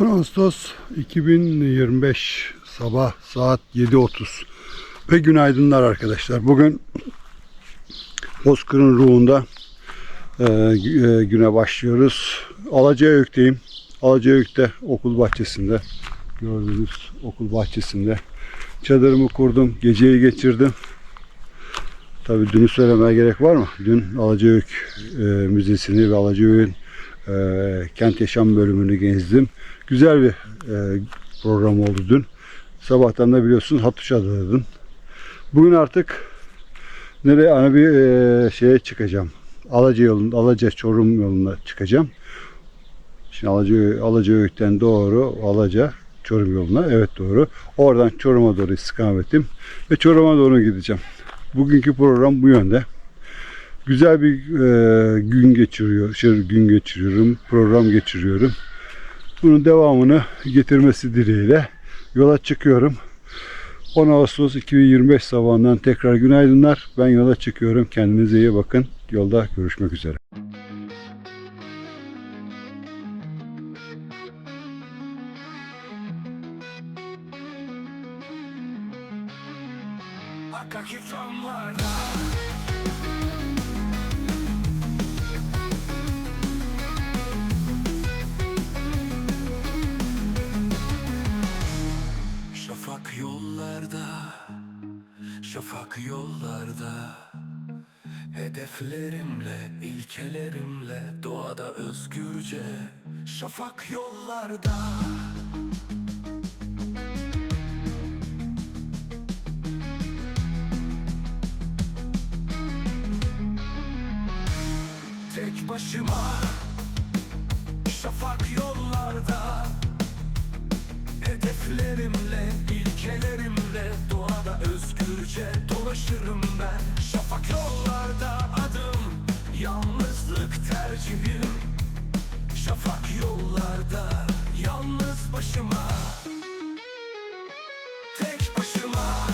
10 Ağustos 2025 sabah saat 7.30 ve günaydınlar arkadaşlar. Bugün Bozkır'ın ruhunda e, e, güne başlıyoruz. Alacayök'teyim. Alacayök'te okul bahçesinde gördüğünüz okul bahçesinde çadırımı kurdum. Geceyi geçirdim. Tabii dünü söylemeye gerek var mı? Dün Alacayök e, Müzesi'ni ve Alacayök'ün e, kent yaşam bölümünü gezdim. Güzel bir e, program oldu dün. Sabahtan da biliyorsun Hattuşa'daydım. Bugün artık nereye hani bir e, şeye çıkacağım. Alaca yolunda, Alaca Çorum yoluna çıkacağım. Şimdi Alaca, Alacayök'ten doğru Alaca Çorum yoluna. Evet doğru. Oradan Çorum'a doğru istikametim ve Çorum'a doğru gideceğim. Bugünkü program bu yönde. Güzel bir e, gün geçiriyor, şey, gün geçiriyorum, program geçiriyorum. Bunun devamını getirmesi dileğiyle yola çıkıyorum. 10 Ağustos 2025 sabahından tekrar günaydınlar. Ben yola çıkıyorum. Kendinize iyi bakın. Yolda görüşmek üzere. Akaki fanlarda Şafak Şafak yollarda. Hedeflerimle, ilkelerimle Doğada özgürce Şafak yollarda. Tek başıma Şafak yollarda. Hedeflerimle, ilkelerimle özgürce dolaşırım ben. Şafak yollarda adım Yalnızlık tercihim. Şafak yollarda Yalnız başıma. Tek başıma.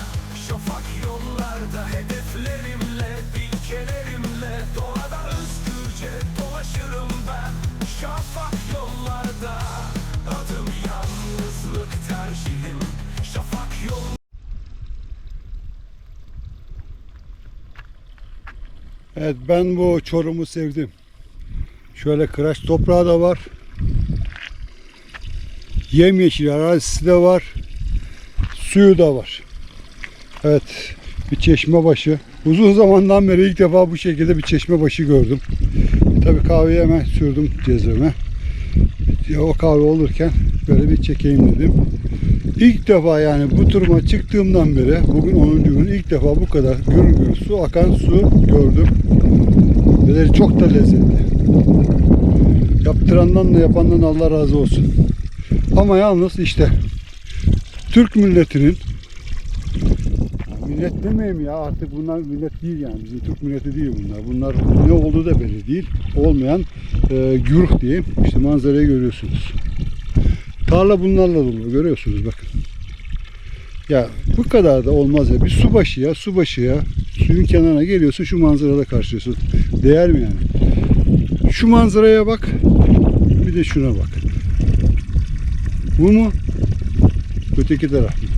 Şafak yollarda Hedeflerimle, ilkelerimle Doğada özgürce dolaşırım ben. Şafak Evet ben bu Çorum'u sevdim. Şöyle kıraç toprağı da var. Yemyeşil arazisi de var. Suyu da var. Evet bir çeşme başı. Uzun zamandan beri ilk defa bu şekilde bir çeşme başı gördüm. Tabii kahveyi hemen sürdüm cezveme. O kahve olurken böyle bir çekeyim dedim. İlk defa yani bu turuma çıktığımdan beri bugün 10. gün ilk defa bu kadar gür gür su akan su gördüm. Ve çok da lezzetli. Yaptırandan da yapandan Allah razı olsun. Ama yalnız işte Türk milletinin millet demeyeyim ya artık bunlar millet değil yani bizim Türk milleti değil bunlar. Bunlar ne olduğu da belli değil. Olmayan e, güruh diyeyim. İşte manzarayı görüyorsunuz. Tarla bunlarla dolu görüyorsunuz bakın. Ya bu kadar da olmaz ya. Bir su başı ya su başı ya. Suyun kenarına geliyorsun şu manzarada karşılıyorsun. Değer mi yani? Şu manzaraya bak. Bir de şuna bak. Bu mu? Öteki taraf mı?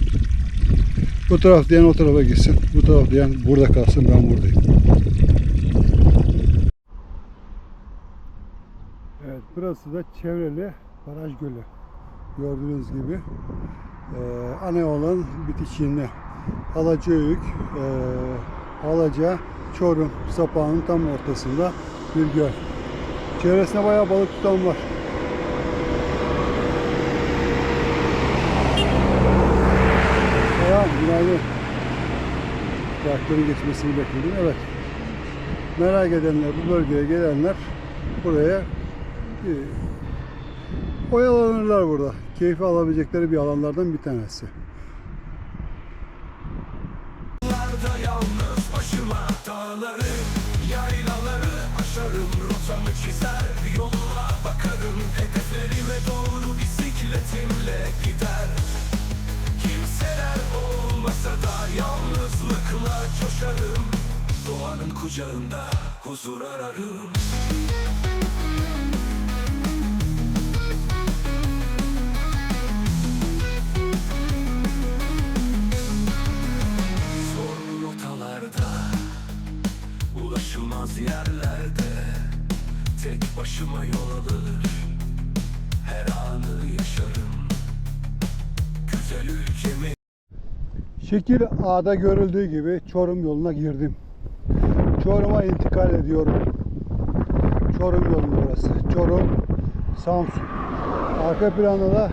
Bu taraf diyen o tarafa gitsin. Bu taraf diyen burada kalsın ben buradayım. Evet burası da çevreli baraj gölü. Gördüğünüz gibi. Ana olan bitişiğinde. Alacayük, ee, Alaca, Çorum sapağının tam ortasında bir göl. Çevresine bayağı balık tutan var. Selam, günaydın. Traktörün geçmesini bekledim. Evet. Merak edenler, bu bölgeye gelenler buraya e, oyalanırlar burada. Keyfi alabilecekleri bir alanlardan bir tanesi. Yalnızlıkla coşarım. Doğanın kucağında huzur ararım ulaşılmaz yerlerde Tek başıma yol alır Her anı yaşarım Güzel ülkemi Şekil A'da görüldüğü gibi Çorum yoluna girdim. Çorum'a intikal ediyorum. Çorum yolu burası. Çorum, Samsun. Arka planda da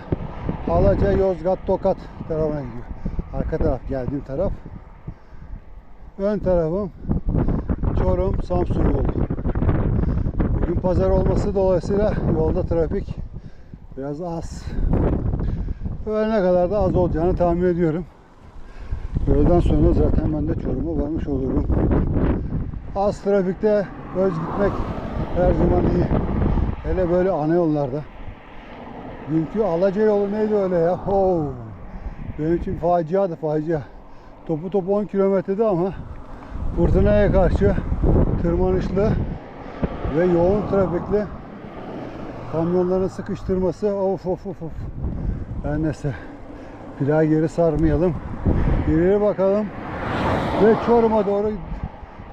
Alaca, Yozgat, Tokat tarafına gidiyor. Arka taraf geldiğim taraf. Ön tarafım Çorum, Samsun yolu. Bugün pazar olması dolayısıyla yolda trafik biraz az. Öğlene kadar da az olacağını tahmin ediyorum. Öğleden sonra zaten ben de Çorum'a varmış olurum. Az trafikte öz gitmek her zaman iyi. Hele böyle ana yollarda. Dünkü Alaca yolu neydi öyle ya? Oo. Benim için faciadı facia. Topu topu 10 kilometrede ama fırtınaya karşı tırmanışlı ve yoğun trafikli kamyonların sıkıştırması of of of of. Her neyse. Plağı geri sarmayalım. İleri bakalım. Ve Çorum'a doğru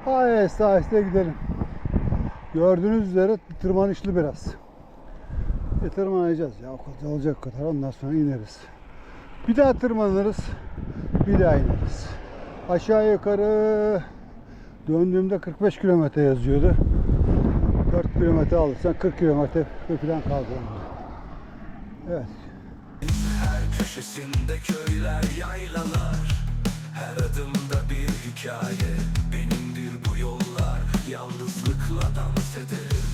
aheste aheste gidelim. Gördüğünüz üzere tırmanışlı biraz. E tırmanacağız ya olacak kadar ondan sonra ineriz. Bir daha tırmanırız. Bir daha ineriz. Aşağı yukarı döndüğümde 45 kilometre yazıyordu. 4 kilometre alırsan 40 kilometre falan kaldı. Evet. Her köşesinde köyler, yaylalar Her adımda bir hikaye Benimdir bu yollar Yalnızlıkla dans ederim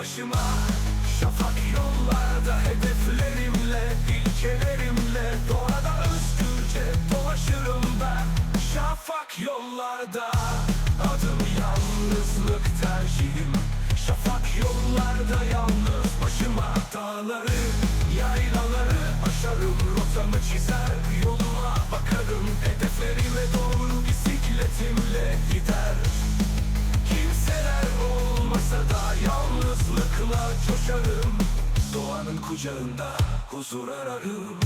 başıma. Şafak yollarda Hedeflerimle, ilkelerimle Doğada özgürce dolaşırım ben. Şafak yollarda Adım yalnızlık tercihim. Şafak yollarda yalnız coşarım Doğanın kucağında huzur ararım.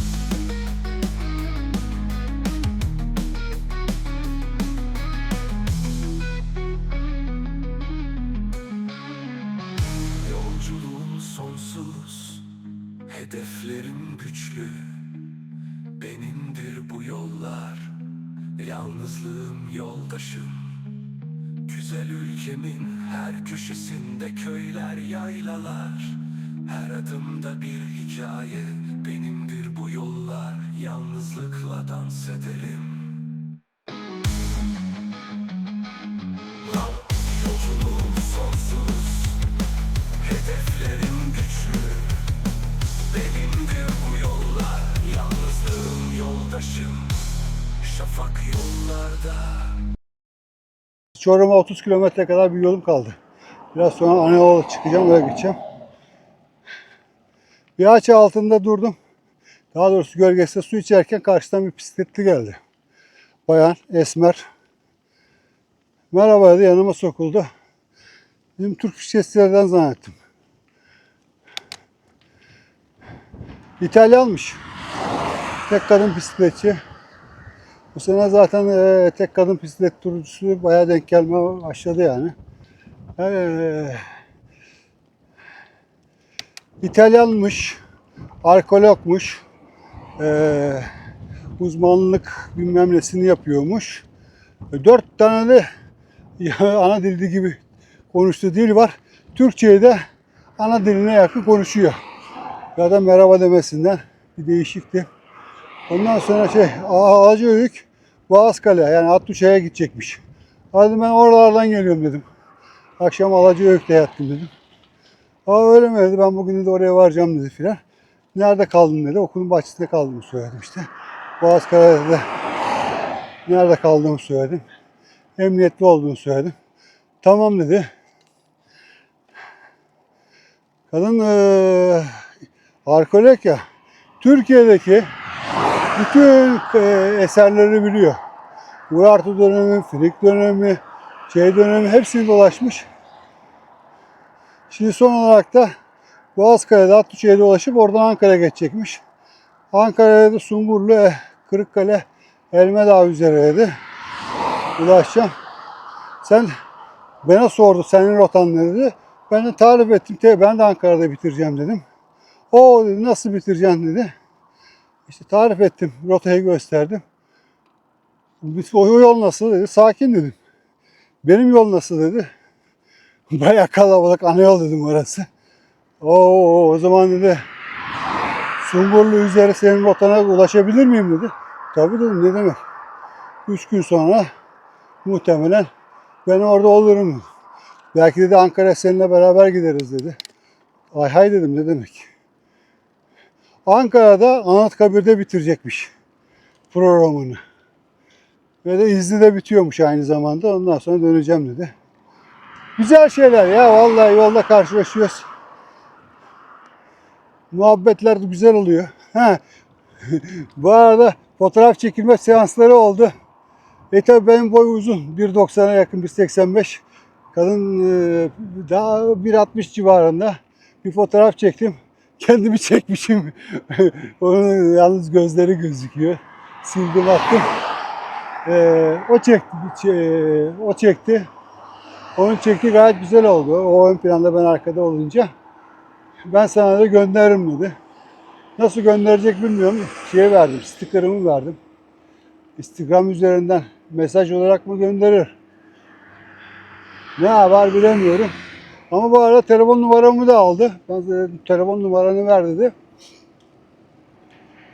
Yolculuğum sonsuz Hedeflerim güçlü. Benimdir bu yollar Yalnızlığım yoldaşım Güzel ülkemin her köşesinde köyler, yaylalar. Her adımda bir hikaye Benimdir bu yollar. Yalnızlıkla dans ederim Çorum'a 30 kilometre kadar bir yolum kaldı. Biraz sonra ana yola çıkacağım öyle gideceğim. Bir ağaç altında durdum. Daha doğrusu gölgesinde su içerken karşıdan bir bisikletli geldi. Bayan, esmer. Merhaba dedi yanıma sokuldu. Bizim Türk bisikletçilerden zannettim. İtalyanmış. Tek kadın bisikletçi. Bu sene zaten e, tek kadın bisiklet turcusu bayağı denk gelme başladı yani. E, İtalyanmış, arkeologmuş, e, uzmanlık bilmem nesini yapıyormuş. E, dört tane de ana dildi gibi konuştuğu dil var. Türkçeyi de ana diline yakın konuşuyor. Ya da merhaba demesinden bir değişikti. Ondan sonra şey Ağacıöyük Boğazkale yani Hattuşa'ya gidecekmiş. Hadi ben oralardan geliyorum dedim. Akşam Alacıöyük'te yattım dedim. Aa öyle mi dedi ben bugün de oraya varacağım dedi filan. Nerede kaldın dedi. Okulun bahçesinde kaldığımı söyledim işte. Boğazkale'de de nerede kaldığımı söyledim. Emniyetli olduğunu söyledim. Tamam dedi. Kadın eee arkeolog ya. Türkiye'deki bütün e, eserleri biliyor. Urartu dönemi, Frig dönemi, şey dönemi hepsini dolaşmış. Şimdi son olarak da Boğazkale'de Atlıçay'a dolaşıp oradan Ankara'ya geçecekmiş. Ankara'ya da Sungurlu, eh, Kırıkkale, Elmedağ üzereydi. Ulaşacağım. Sen bana sordu senin rotan ne dedi. Ben de tarif ettim. Ben de Ankara'da bitireceğim dedim. O dedi nasıl bitireceksin dedi. İşte tarif ettim. Rotayı gösterdim. O yol nasıl dedi. Sakin dedim. Benim yol nasıl dedi. Bayağı kalabalık ana yol dedim orası. Oo o zaman dedi. Sungurlu üzeri senin rotana ulaşabilir miyim dedi. Tabii dedim ne demek. Üç gün sonra muhtemelen ben orada olurum. Belki dedi Ankara'ya seninle beraber gideriz dedi. Ay hay dedim ne demek. Ankara'da Anıtkabir'de bitirecekmiş programını. Ve de izni de bitiyormuş aynı zamanda. Ondan sonra döneceğim dedi. Güzel şeyler ya. Vallahi yolda karşılaşıyoruz. Muhabbetler de güzel oluyor. Ha. Bu arada fotoğraf çekilme seansları oldu. E tabi benim boy uzun. 1.90'a yakın 1.85. Kadın e, daha 1.60 civarında. Bir fotoğraf çektim. Kendimi çekmişim. Onun yalnız gözleri gözüküyor. Sildim attım. E, o çekti. e, o çekti. Onun çekti gayet güzel oldu. O ön planda ben arkada olunca. Ben sana da gönderirim dedi. Nasıl gönderecek bilmiyorum. Şeye verdim, sticker'ımı verdim. Instagram üzerinden mesaj olarak mı gönderir? Ne var bilemiyorum. Ama bu arada telefon numaramı da aldı. Ben de dedim, telefon numaranı ver dedi.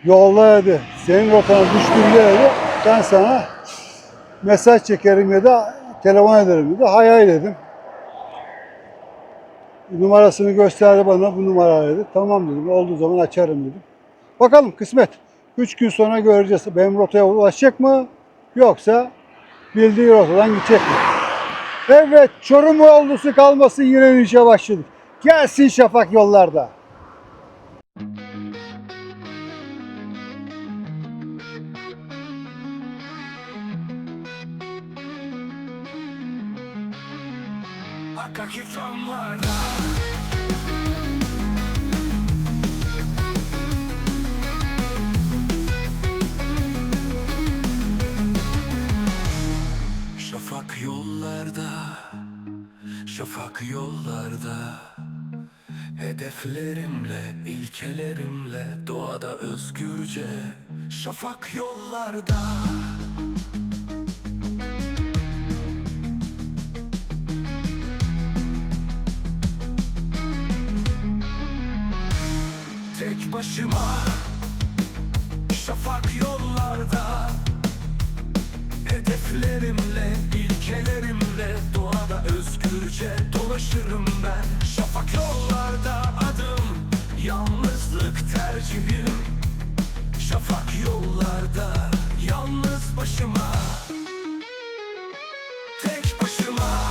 Yolla dedi. Senin rotana düştüğünde dedi. Ben sana mesaj çekerim ya da telefon ederim dedi. Hay hay dedim. Numarasını gösterdi bana bu numara dedi. Tamam dedim. Olduğu zaman açarım dedim. Bakalım kısmet. 3 gün sonra göreceğiz. Benim rotaya ulaşacak mı? Yoksa bildiği rotadan gidecek mi? Evet Çorum yolcusu kalmasın yine işe başladık. Gelsin şafak yollarda. Fanlarda Şafak yollarda Şafak yollarda. Hedeflerimle, ilkelerimle Doğada özgürce Şafak yollarda. Tek başıma Şafak yollarda. Hedeflerimle, ilkelerimle Doğada özgürce dolaşırım ben. Şafak yollarda adım Yalnızlık tercihim. Şafak yollarda Yalnız başıma. Tek başıma.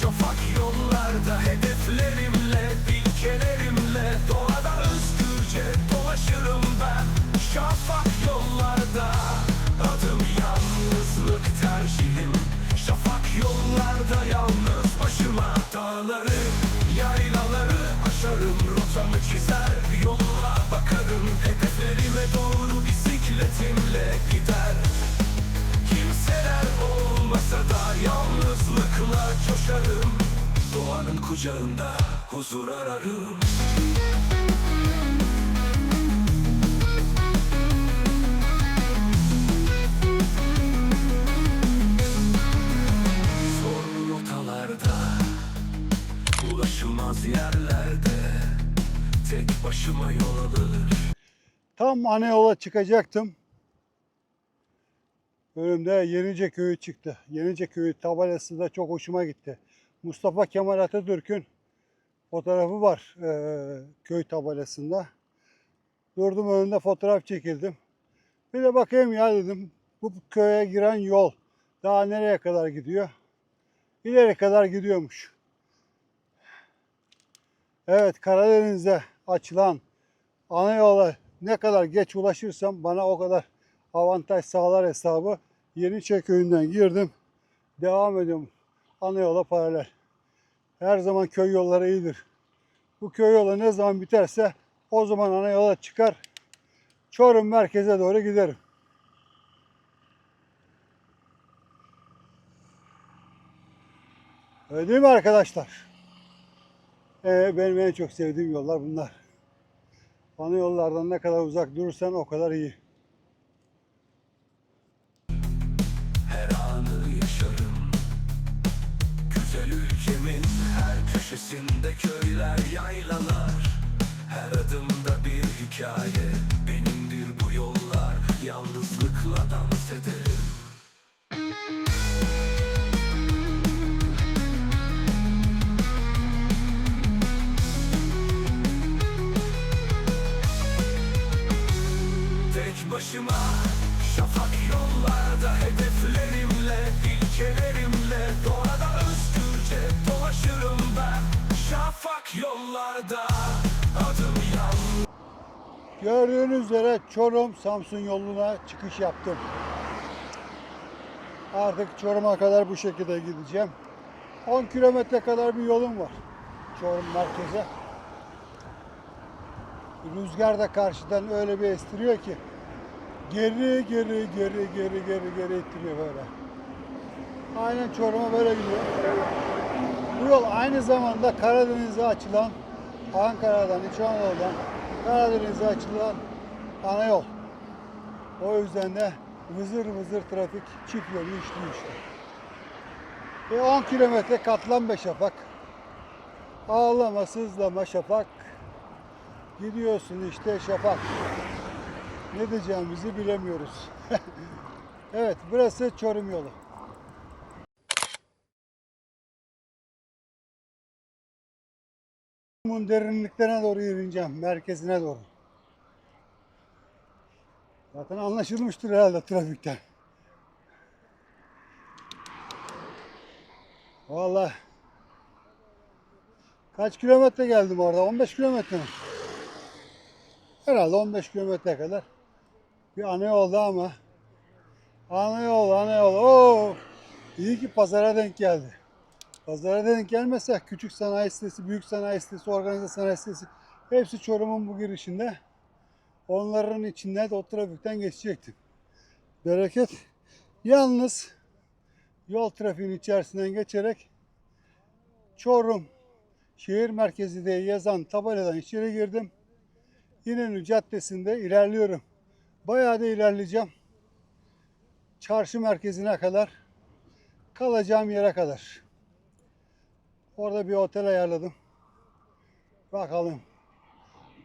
Şafak yollarda Hedeflerimle, ilkelerimle Doğada özgürce dolaşırım ben. Şafak yollarda Dağları, yaylaları aşarım. Rotamı çizer, yoluna bakarım. Hedeflerime doğru bisikletimle gider. Kimseler olmasa da yalnızlıkla coşarım. Doğanın kucağında huzur ararım Ulaşılmaz yerlerde Tek başıma yol alır Tam ana yola çıkacaktım. Önümde Yenice Köyü çıktı. Yenice Köyü tabelası da çok hoşuma gitti. Mustafa Kemal Atatürk'ün fotoğrafı var eee, köy tabelasında. Durdum önünde fotoğraf çekildim. Bir de bakayım ya dedim. Bu köye giren yol daha nereye kadar gidiyor? İleri kadar gidiyormuş. Evet Karadeniz'de açılan ana yola ne kadar geç ulaşırsam bana o kadar avantaj sağlar hesabı. Yeniçer köyünden girdim. Devam ediyorum. Ana yola paralel. Her zaman köy yolları iyidir. Bu köy yolu ne zaman biterse o zaman ana yola çıkar. Çorum merkeze doğru giderim. Öyle değil mi arkadaşlar? Ee, benim en çok sevdiğim yollar bunlar. Ana yollardan ne kadar uzak durursan o kadar iyi. Her anı yaşarım Güzel ülkemin her köşesinde köyler yaylalar Her adımda bir hikaye başıma şafak yollarda hedeflerimle, ilkelerimle doğada özgürce dolaşırım ben. Şafak yollarda adım yalnız. Gördüğünüz üzere Çorum Samsun yoluna çıkış yaptım. Artık Çorum'a kadar bu şekilde gideceğim. 10 kilometre kadar bir yolum var Çorum merkeze. Rüzgar da karşıdan öyle bir estiriyor ki geri geri geri geri geri geri ittiriyor böyle. Aynen Çorum'a böyle gidiyor. Bu yol aynı zamanda Karadeniz'e açılan Ankara'dan, İç Anadolu'dan Karadeniz'e açılan ana yol. O yüzden de vızır vızır trafik çift yolu işliyor işte. Ve 10 kilometre katlan be şafak. Ağlama sızlama şafak. Gidiyorsun işte şafak. Ne diyeceğimizi bilemiyoruz. evet burası Çorum yolu. Çorum'un derinliklerine doğru yürüyeceğim, merkezine doğru. Zaten anlaşılmıştır herhalde trafikten. Vallahi kaç kilometre geldim orada? 15 kilometre mi? Herhalde 15 kilometre kadar bir ana yolda ama ana yol, ana yol. Oo! İyi ki pazara denk geldi. Pazara denk gelmese küçük sanayi sitesi, büyük sanayi sitesi, organize sanayi sitesi hepsi Çorum'un bu girişinde. Onların içinde de o trafikten geçecektim. Bereket. Yalnız yol trafiğinin içerisinden geçerek Çorum şehir merkezi diye yazan tabeladan içeri girdim. İnönü Caddesi'nde ilerliyorum. Bayağı da ilerleyeceğim. Çarşı merkezine kadar, kalacağım yere kadar. Orada bir otel ayarladım. Bakalım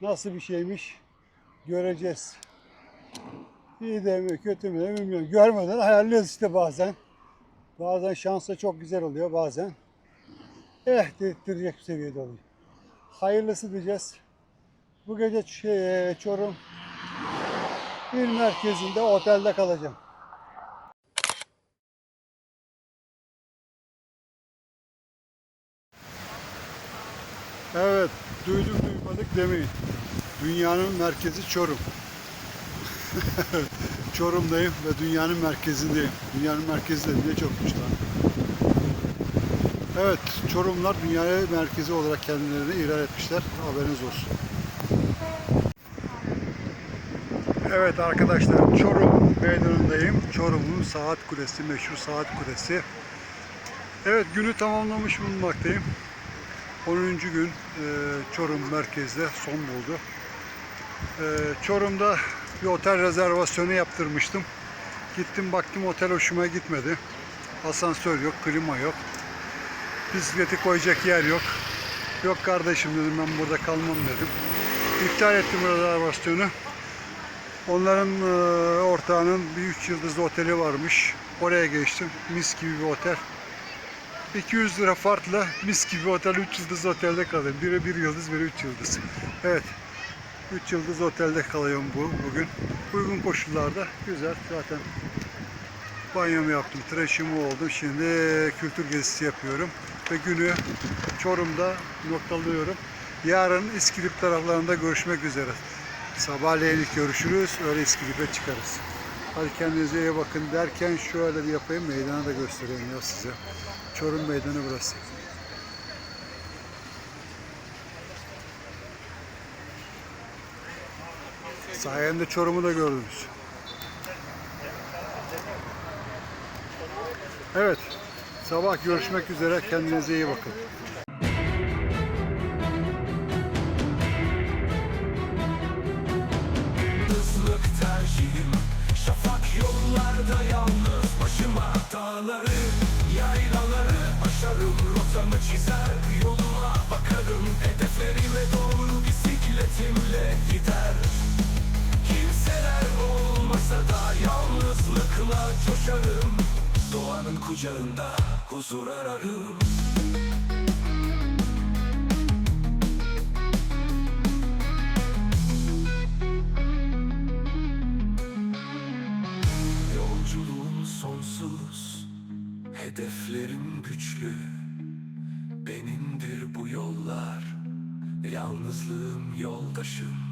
nasıl bir şeymiş göreceğiz. İyi de mi kötü mü de bilmiyorum. Görmeden ayarlıyoruz işte bazen. Bazen şansa çok güzel oluyor bazen. Eh dedirtecek bir seviyede oluyor. Hayırlısı diyeceğiz. Bu gece şey, Çorum il merkezinde otelde kalacağım. Evet, duyduk duymadık demeyin. Dünyanın merkezi Çorum. Çorum'dayım ve dünyanın merkezindeyim. Dünyanın merkezi dediğinde çokmuş lan. Evet, Çorumlar dünyaya merkezi olarak kendilerini ilan etmişler. Haberiniz olsun. Evet arkadaşlar, Çorum meydanındayım. Çorum'un saat kulesi, meşhur saat kulesi. Evet, günü tamamlamış bulunmaktayım. 10. gün e, Çorum merkezde son buldu. E, Çorum'da bir otel rezervasyonu yaptırmıştım. Gittim baktım otel hoşuma gitmedi. Asansör yok, klima yok. Bisikleti koyacak yer yok. Yok kardeşim dedim ben burada kalmam dedim. İptal ettim rezervasyonu. Onların e, ortağının 3 yıldızlı oteli varmış. Oraya geçtim. Mis gibi bir otel. 200 lira farkla mis gibi otel 3 yıldız otelde kalıyorum. Biri 1 yıldız, biri 3 yıldız. Evet. 3 yıldız otelde kalıyorum bu bugün. Uygun koşullarda güzel zaten. Banyomu yaptım, tıraşımı oldum. Şimdi kültür gezisi yapıyorum. Ve günü Çorum'da noktalıyorum. Yarın İskilip taraflarında görüşmek üzere. Sabahleyin görüşürüz. Öyle İskilip'e çıkarız. Hadi kendinize iyi bakın derken şöyle bir yapayım. Meydanı da göstereyim ya size. Çorum Meydanı burası. Sayende Çorum'u da gördünüz. Evet. Sabah görüşmek üzere. Kendinize iyi bakın. Dağları, yaylaları aşarım. Rotamı çizer, yoluma bakarım. Hedeflerime doğru bisikletimle gider. Kimseler olmasa da yalnızlıkla coşarım. Doğanın kucağında huzur ararım güçlü. Benimdir bu yollar. Yalnızlığım yoldaşım